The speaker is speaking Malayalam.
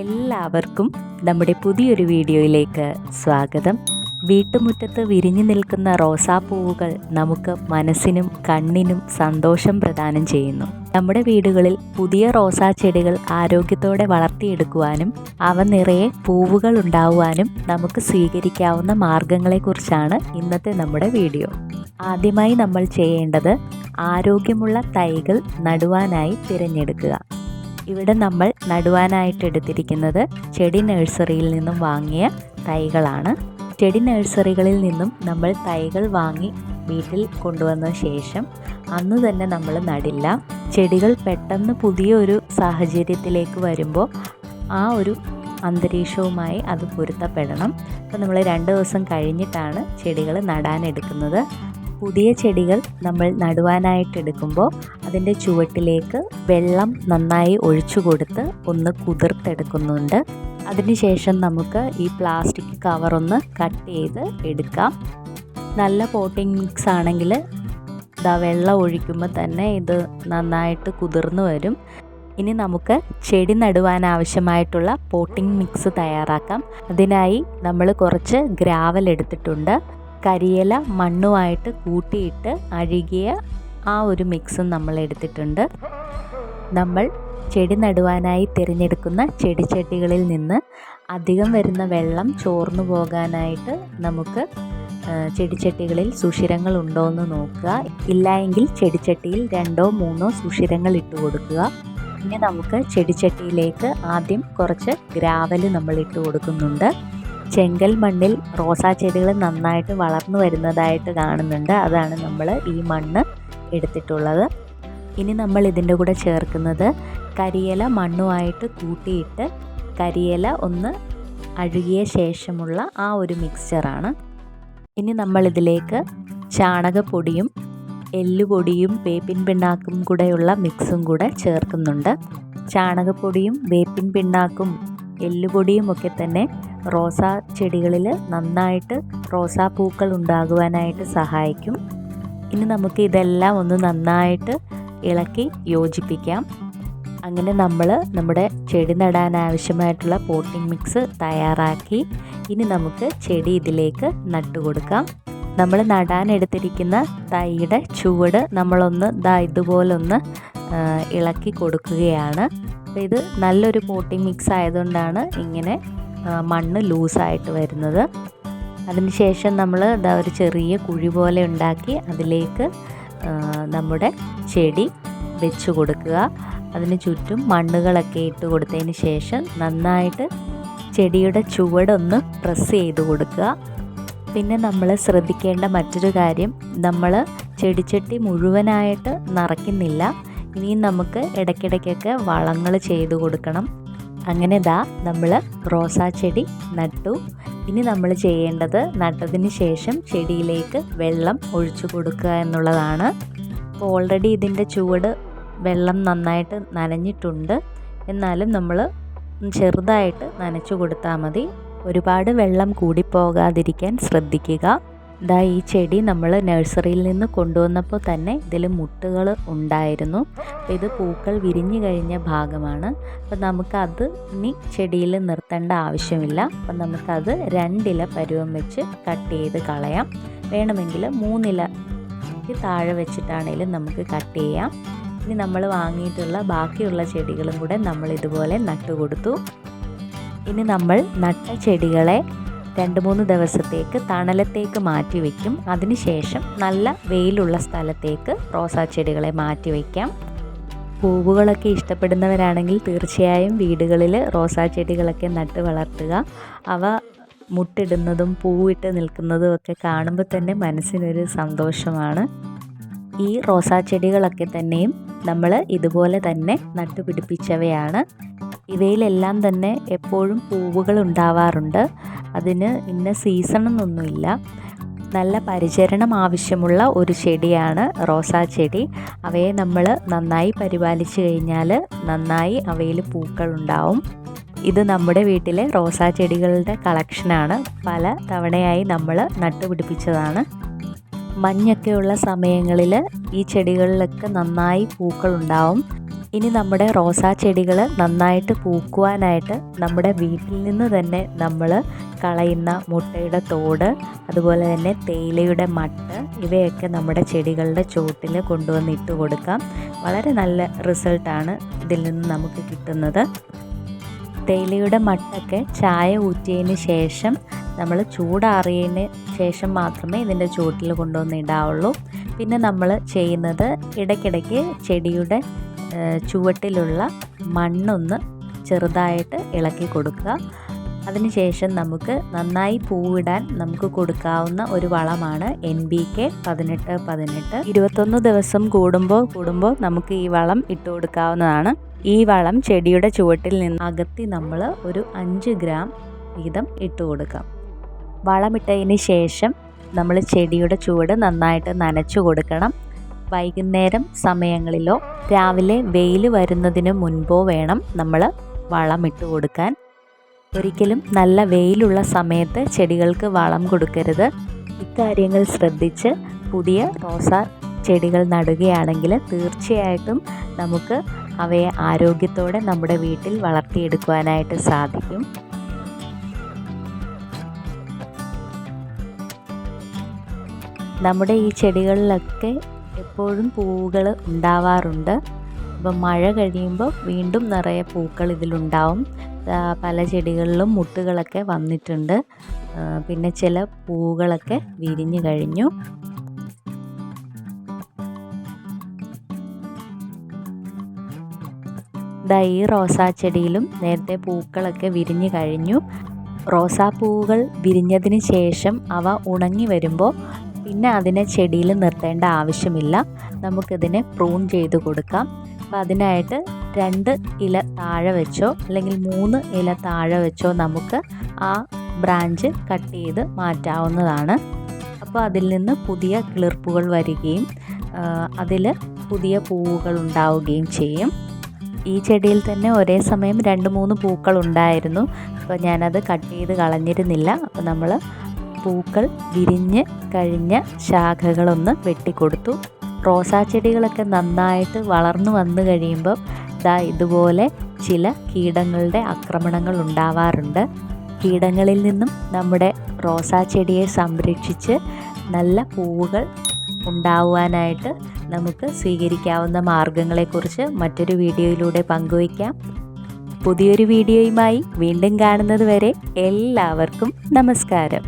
എല്ലാവർക്കും നമ്മുടെ പുതിയൊരു വീഡിയോയിലേക്ക് സ്വാഗതം. വീട്ടുമുറ്റത്ത് വിരിഞ്ഞു നിൽക്കുന്ന റോസാപ്പൂവുകൾ നമുക്ക് മനസ്സിനും കണ്ണിനും സന്തോഷം പ്രദാനം ചെയ്യുന്നു. നമ്മുടെ വീടുകളിൽ പുതിയ റോസാ ചെടികൾ ആരോഗ്യത്തോടെ വളർത്തിയെടുക്കുവാനും അവ നിറയെ പൂവുകൾ ഉണ്ടാവുവാനും നമുക്ക് സ്വീകരിക്കാവുന്ന മാർഗങ്ങളെക്കുറിച്ചാണ് ഇന്നത്തെ നമ്മുടെ വീഡിയോ. ആദ്യമായി നമ്മൾ ചെയ്യേണ്ടത് ആരോഗ്യമുള്ള തൈകൾ നടുവാനായി തിരഞ്ഞെടുക്കുക. ഇവിടെ നമ്മൾ നടുവാനായിട്ട് എടുത്തിരിക്കുന്നത് ചെടി നഴ്സറിയിൽ നിന്നും വാങ്ങിയ തൈകളാണ്. ചെടി നഴ്സറികളിൽ നിന്നും നമ്മൾ തൈകൾ വാങ്ങി വീട്ടിൽ കൊണ്ടുവന്ന ശേഷം അന്ന് തന്നെ നമ്മൾ നടില്ല. ചെടികൾ പെട്ടെന്ന് പുതിയൊരു സാഹചര്യത്തിലേക്ക് വരുമ്പോൾ ആ ഒരു അന്തരീക്ഷവുമായി അത് പൊരുത്തപ്പെടണം. അപ്പോൾ നമ്മൾ രണ്ട് ദിവസം കഴിഞ്ഞിട്ടാണ് ചെടികൾ നടാനെടുക്കുന്നത് പുതിയ ചെടികൾ നമ്മൾ നടുവാനായിട്ട് എടുക്കുമ്പോൾ അതിന്റെ ചുവട്ടിലേക്ക് വെള്ളം നന്നായി ഒഴിച്ചു കൊടുത്ത് ഒന്ന് കുതിർത്തെടുക്കുന്നുണ്ട്. അതിനുശേഷം നമുക്ക് ഈ പ്ലാസ്റ്റിക് കവറൊന്ന് കട്ട് ചെയ്ത് എടുക്കാം. നല്ല പോട്ടിംഗ് മിക്സ് ആണെങ്കിൽ ഇതാ വെള്ളം ഒഴിക്കുമ്പോൾ തന്നെ ഇത് നന്നായിട്ട് കുതിർന്നു വരും. ഇനി നമുക്ക് ചെടി നടുവാൻ ആവശ്യമായിട്ടുള്ള പോട്ടിംഗ് മിക്സ് തയ്യാറാക്കാം. അതിനായി നമ്മൾ കുറച്ച് ഗ്രാവൽ എടുത്തിട്ടുണ്ട്. കരിയില മണ്ണുമായിട്ട് കൂട്ടിയിട്ട് അഴുകിയ ആ ഒരു മിക്സും നമ്മൾ എടുത്തിട്ടുണ്ട്. നമ്മൾ ചെടി നടുവാനായി തിരഞ്ഞെടുക്കുന്ന ചെടിച്ചട്ടികളിൽ നിന്ന് അധികം വരുന്ന വെള്ളം ചോർന്നു പോകാനായിട്ട് നമുക്ക് ചെടിച്ചട്ടികളിൽ സുഷിരങ്ങൾ ഉണ്ടോ എന്ന് നോക്കുക. ഇല്ല എങ്കിൽ ചെടിച്ചട്ടിയിൽ രണ്ടോ മൂന്നോ സുഷിരങ്ങൾ ഇട്ട് കൊടുക്കുക. പിന്നെ നമുക്ക് ചെടിച്ചട്ടിയിലേക്ക് ആദ്യം കുറച്ച് ഗ്രാവൽ നമ്മൾ ഇട്ട് കൊടുക്കുന്നുണ്ട്. ചെങ്കൽ മണ്ണിൽ റോസാ ചെടികൾ നന്നായിട്ട് വളർന്നു വരുന്നതായിട്ട് കാണുന്നുണ്ട്. അതാണ് നമ്മൾ ഈ മണ്ണ് എടുത്തിട്ടുള്ളത്. ഇനി നമ്മൾ ഇതിന്റെ കൂടെ ചേർക്കുന്നത് കരിയില മണ്ണുമായിട്ട് കൂട്ടിയിട്ട് കരിയില ഒന്ന് അഴുകിയ ശേഷമുള്ള ആ ഒരു മിക്സ്ചറാണ് ഇനി നമ്മൾ ഇതിലേക്ക് ചാണകപ്പൊടിയും എല്ലുപൊടിയും വേപ്പിൻ പിണ്ണാക്കും കൂടെയുള്ള മിക്സും കൂടെ ചേർക്കുന്നുണ്ട്. ചാണകപ്പൊടിയും വേപ്പിൻ പിണ്ണാക്കും എല്ലുപൊടിയും ഒക്കെ തന്നെ റോസാ ചെടികളിൽ നന്നായിട്ട് റോസാ പൂക്കൾ ഉണ്ടാകുവാനായിട്ട് സഹായിക്കും. ഇനി നമുക്ക് ഇതെല്ലാം ഒന്ന് നന്നായിട്ട് ഇളക്കി യോജിപ്പിക്കാം. അങ്ങനെ നമ്മൾ നമ്മുടെ ചെടി നടാൻ ആവശ്യമായിട്ടുള്ള പോട്ടിംഗ് മിക്സ് തയ്യാറാക്കി. ഇനി നമുക്ക് ചെടി ഇതിലേക്ക് നട്ടുകൊടുക്കാം. നമ്മൾ നടാൻ എടുത്തിരിക്കുന്ന തൈയുടെ ചുവട് നമ്മളൊന്ന് ദാ ഇതുപോലൊന്ന് ഇളക്കി കൊടുക്കുകയാണ്. അപ്പോൾ ഇത് നല്ലൊരു പോട്ടിംഗ് മിക്സ് ആയതുകൊണ്ടാണ് ഇങ്ങനെ മണ്ണ് ലൂസായിട്ട് വരുന്നത്. അതിനുശേഷം നമ്മൾ ഇതാ ഒരു ചെറിയ കുഴി പോലെ ഉണ്ടാക്കി അതിലേക്ക് നമ്മുടെ ചെടി വെച്ച് കൊടുക്കുക. അതിന് ചുറ്റും മണ്ണുകളൊക്കെ ഇട്ട് കൊടുത്തതിന് ശേഷം നന്നായിട്ട് ചെടിയുടെ ചുവടൊന്ന് പ്രസ് ചെയ്ത് കൊടുക്കുക. പിന്നെ നമ്മൾ ശ്രദ്ധിക്കേണ്ട മറ്റൊരു കാര്യം നമ്മൾ ചെടിച്ചട്ടി മുഴുവനായിട്ട് നിറയ്ക്കുന്നില്ല. ഇനിയും നമുക്ക് ഇടയ്ക്കിടയ്ക്കൊക്കെ വളങ്ങൾ ചെയ്ത് കൊടുക്കണം. അങ്ങനെ ദാ നമ്മൾ റോസാ ചെടി നട്ടു. ഇനി നമ്മൾ ചെയ്യേണ്ടത് നട്ടതിന് ശേഷം ചെടിയിലേക്ക് വെള്ളം ഒഴിച്ചു കൊടുക്കുക എന്നുള്ളതാണ്. അപ്പോൾ ഓൾറെഡി ഇതിന്റെ ചുവട് വെള്ളം നന്നായിട്ട് നനഞ്ഞിട്ടുണ്ട്. എന്നാലും നമ്മൾ ചെറുതായിട്ട് നനച്ചു കൊടുത്താൽ മതി. ഒരുപാട് വെള്ളം കൂടിപ്പോകാതിരിക്കാൻ ശ്രദ്ധിക്കുക. ഇതാ ഈ ചെടി നമ്മൾ നഴ്സറിയിൽ നിന്ന് കൊണ്ടുവന്നപ്പോൾ തന്നെ ഇതിൽ മുട്ടുകൾ ഉണ്ടായിരുന്നു. അപ്പോൾ ഇത് പൂക്കൾ വിരിഞ്ഞു കഴിഞ്ഞ ഭാഗമാണ്. അപ്പോൾ നമുക്കത് ഇനി ചെടിയിൽ നിർത്തേണ്ട ആവശ്യമില്ല. അപ്പം നമുക്കത് രണ്ടില പരുവം വെച്ച് കട്ട് ചെയ്ത് കളയാം. വേണമെങ്കിൽ മൂന്നില താഴെ വെച്ചിട്ടാണെങ്കിലും നമുക്ക് കട്ട് ചെയ്യാം. ഇനി നമ്മൾ വാങ്ങിയിട്ടുള്ള ബാക്കിയുള്ള ചെടികളും കൂടെ നമ്മൾ ഇതുപോലെ നട്ടുകൊടുത്തു. ഇനി നമ്മൾ നട്ട ചെടികളെ രണ്ട് മൂന്ന് ദിവസത്തേക്ക് തണലത്തേക്ക് മാറ്റി വയ്ക്കും അതിനുശേഷം നല്ല വെയിലുള്ള സ്ഥലത്തേക്ക് റോസാ ചെടികളെ മാറ്റി വയ്ക്കാം പൂവുകളൊക്കെ ഇഷ്ടപ്പെടുന്നവരാണെങ്കിൽ തീർച്ചയായും വീടുകളിൽ റോസാ ചെടികളൊക്കെ നട്ട് വളർത്തുക. അവ മുട്ടിടുന്നതും പൂവിട്ട് നിൽക്കുന്നതും ഒക്കെ കാണുമ്പോൾ തന്നെ മനസ്സിനൊരു സന്തോഷമാണ്. ഈ റോസാ ചെടികളൊക്കെ തന്നെയും നമ്മൾ ഇതുപോലെ തന്നെ നട്ടുപിടിപ്പിച്ചവയാണ്. ഇവയിലെല്ലാം തന്നെ എപ്പോഴും പൂവുകൾ ഉണ്ടാവാറുണ്ട് അതിന് ഇന്ന സീസൺ എന്നൊന്നുമില്ല നല്ല പരിചരണം ആവശ്യമുള്ള ഒരു ചെടിയാണ് റോസാ ചെടി. അവയെ നമ്മൾ നന്നായി പരിപാലിച്ചു കഴിഞ്ഞാൽ നന്നായി അവയിൽ പൂക്കൾ ഉണ്ടാവും ഇത് നമ്മുടെ വീട്ടിലെ റോസാ ചെടികളുടെ കളക്ഷനാണ്. പല തവണയായി നമ്മൾ നട്ടുപിടിപ്പിച്ചതാണ്. മഞ്ഞൊക്കെയുള്ള സമയങ്ങളിൽ ഈ ചെടികളിലൊക്കെ നന്നായി പൂക്കൾ ഉണ്ടാവും ഇനി നമ്മുടെ റോസാ ചെടികൾ നന്നായിട്ട് പൂക്കുവാനായിട്ട് നമ്മുടെ വീട്ടിൽ നിന്ന് തന്നെ നമ്മൾ കളയുന്ന മുട്ടയുടെ തോട് അതുപോലെ തന്നെ തേയിലയുടെ മട്ട് ഇവയൊക്കെ നമ്മുടെ ചെടികളുടെ ചുവട്ടിൽ കൊണ്ടുവന്ന് ഇട്ട് കൊടുക്കാം. വളരെ നല്ല റിസൾട്ടാണ് ഇതിൽ നിന്ന് നമുക്ക് കിട്ടുന്നത്. തേയിലയുടെ മട്ടൊക്കെ ചായ ഊറ്റിയതിന് ശേഷം നമ്മൾ ചൂടാറിയതിന് ശേഷം മാത്രമേ ഇതിന്റെ ചുവട്ടിൽ കൊണ്ടുവന്ന് ഇടാവുള്ളൂ. പിന്നെ നമ്മൾ ചെയ്യുന്നത് ഇടയ്ക്കിടയ്ക്ക് ചെടിയുടെ ചുവട്ടിലുള്ള മണ്ണൊന്ന് ചെറുതായിട്ട് ഇളക്കി കൊടുക്കുക. അതിനുശേഷം നമുക്ക് നന്നായി പൂവിടാൻ നമുക്ക് കൊടുക്കാവുന്ന ഒരു വളമാണ് എൻ ബി കെ പതിനെട്ട് പതിനെട്ട്. ഇരുപത്തൊന്ന് ദിവസം കൂടുമ്പോൾ കൂടുമ്പോൾ നമുക്ക് ഈ വളം ഇട്ട് കൊടുക്കാവുന്നതാണ്. ഈ വളം ചെടിയുടെ ചുവട്ടിൽ നിന്ന് അകത്തി നമ്മൾ ഒരു അഞ്ച് ഗ്രാം വീതം ഇട്ട് കൊടുക്കാം. വളമിട്ടതിന് ശേഷം നമ്മൾ ചെടിയുടെ ചുവട് നന്നായിട്ട് നനച്ചു കൊടുക്കണം. വൈകുന്നേരം സമയങ്ങളിലോ രാവിലെ വെയിൽ വരുന്നതിന് മുൻപോ വേണം നമ്മൾ വളമിട്ട് കൊടുക്കാൻ. ഒരിക്കലും നല്ല വെയിലുള്ള സമയത്ത് ചെടികൾക്ക് വളം കൊടുക്കരുത്. ഇക്കാര്യങ്ങൾ ശ്രദ്ധിച്ച് പുതിയ റോസാ ചെടികൾ നടുകയാണെങ്കിൽ തീർച്ചയായിട്ടും നമുക്ക് അവയെ ആരോഗ്യത്തോടെ നമ്മുടെ വീട്ടിൽ വളർത്തിയെടുക്കുവാനായിട്ട് സാധിക്കും. നമ്മുടെ ഈ ചെടികളിലൊക്കെ എപ്പോഴും പൂവുകൾ ഉണ്ടാവാറുണ്ട്. അപ്പം മഴ കഴിയുമ്പോൾ വീണ്ടും നിറയെ പൂക്കൾ ഇതിലുണ്ടാവും. പല ചെടികളിലും മുട്ടുകളൊക്കെ വന്നിട്ടുണ്ട്. പിന്നെ ചില പൂവുകളൊക്കെ വിരിഞ്ഞു കഴിഞ്ഞു. ഈ റോസാ ചെടിയിലും നേരത്തെ പൂക്കളൊക്കെ വിരിഞ്ഞു കഴിഞ്ഞു. റോസാപ്പൂവുകൾ വിരിഞ്ഞതിന് ശേഷം അവ ഉണങ്ങി വരുമ്പോൾ പിന്നെ അതിനെ ചെടിയിൽ നിർത്തേണ്ട ആവശ്യമില്ല. നമുക്കിതിനെ പ്രൂൺ ചെയ്ത് കൊടുക്കാം. അപ്പം അതിനായിട്ട് രണ്ട് ഇല താഴെ വെച്ചോ അല്ലെങ്കിൽ മൂന്ന് ഇല താഴെ വെച്ചോ നമുക്ക് ആ ബ്രാഞ്ച് കട്ട് ചെയ്ത് മാറ്റാവുന്നതാണ്. അപ്പോൾ അതിൽ നിന്ന് പുതിയ കിളിർപ്പുകൾ വരികയും അതിൽ പുതിയ പൂവുകൾ ഉണ്ടാവുകയും ചെയ്യും. ഈ ചെടിയിൽ തന്നെ ഒരേ സമയം രണ്ട് മൂന്ന് പൂക്കൾ ഉണ്ടായിരുന്നു. അപ്പോൾ ഞാനത് കട്ട് ചെയ്ത് കളഞ്ഞിരുന്നില്ല. അപ്പോൾ നമ്മൾ പൂക്കൾ വിരിഞ്ഞ് കഴിഞ്ഞ ശാഖകളൊന്ന് വെട്ടിക്കൊടുത്തു. റോസാ ചെടികളൊക്കെ നന്നായിട്ട് വളർന്നു വന്നു കഴിയുമ്പോൾ ദാ ഇതുപോലെ ചില കീടങ്ങളുടെ ആക്രമണങ്ങൾ ഉണ്ടാവാറുണ്ട്. കീടങ്ങളിൽ നിന്നും നമ്മുടെ റോസാ ചെടിയെ സംരക്ഷിച്ച് നല്ല പൂവുകൾ ഉണ്ടാവുവാനായിട്ട് നമുക്ക് സ്വീകരിക്കാവുന്ന മാർഗങ്ങളെക്കുറിച്ച് മറ്റൊരു വീഡിയോയിലൂടെ പങ്കുവയ്ക്കാം. പുതിയൊരു വീഡിയോയുമായി വീണ്ടും കാണുന്നത് വരെ എല്ലാവർക്കും നമസ്കാരം.